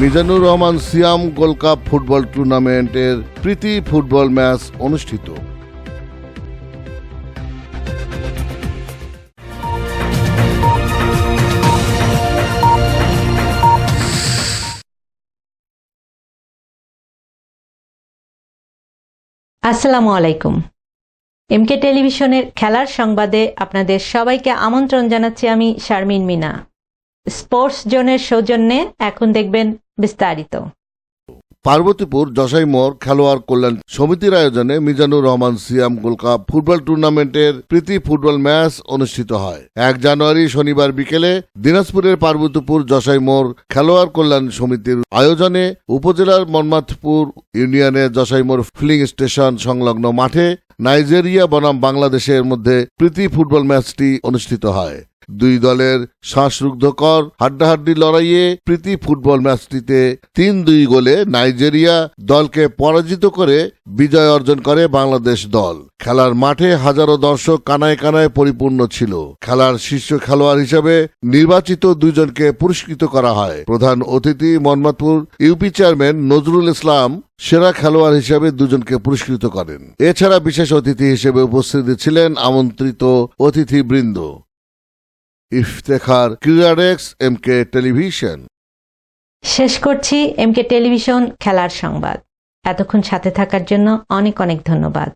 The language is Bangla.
Mizanur Rahman Siyam gold cup football টুর্নামেন্টের প্রীতি ফুটবল ম্যাচ অনুষ্ঠিত। আসসালামু আলাইকুম। এমকে টেলিভিশনের খেলার সংবাদে আপনাদের সবাইকে আমন্ত্রণ জানাচ্ছি আমি শারমিন মিনা। স্পোর্টস জোনের সৌজন্যে এখন দেখবেন বিস্তারিত। পার্বতীপুর মোড় খেলোয়াড় কল্যাণ সমিতির আয়োজনে Mizanur Rahman Siyam gold cup football টুর্নামেন্টের প্রীতি ফুটবল ম্যাচ অনুষ্ঠিত হয়। এক জানুয়ারি শনিবার বিকেলে দিনাজপুরের পার্বতীপুর মোড় খেলোয়াড় কল্যাণ সমিতির আয়োজনে উপজেলার মন্মাথপুর ইউনিয়নের মোড় ফিলিং স্টেশন সংলগ্ন মাঠে নাইজেরিয়া বনাম বাংলাদেশের মধ্যে প্রীতি ফুটবল ম্যাচটি অনুষ্ঠিত হয়। দুই দলের শ্বাসরুদ্ধকর হাড্ডাহাড্ডি লড়াইয়ে প্রীতি ফুটবল ম্যাচটিতে তিন দুই গোলে নাইজেরিয়া দলকে পরাজিত করে বিজয় অর্জন করে বাংলাদেশ দল। খেলার মাঠে হাজারো দর্শক কানায় কানায় পরিপূর্ণ ছিল। খেলার শীর্ষ খেলোয়াড় হিসেবে নির্বাচিত দুইজনকে পুরস্কৃত করা হয়। প্রধান অতিথি মনমাতপুর ইউপি চেয়ারম্যান নজরুল ইসলাম সেরা খেলোয়াড় হিসেবে দুজনকে পুরস্কৃত করেন। এছাড়া বিশেষ অতিথি হিসেবে উপস্থিত ছিলেন আমন্ত্রিত অতিথিবৃন্দ। ইফতেখার ক্রীড়াডেক্স এম কে টেলিভিশন। শেষ করছি এমকে টেলিভিশন খেলার সংবাদ। এতক্ষণ সাথে থাকার জন্য অনেক অনেক ধন্যবাদ।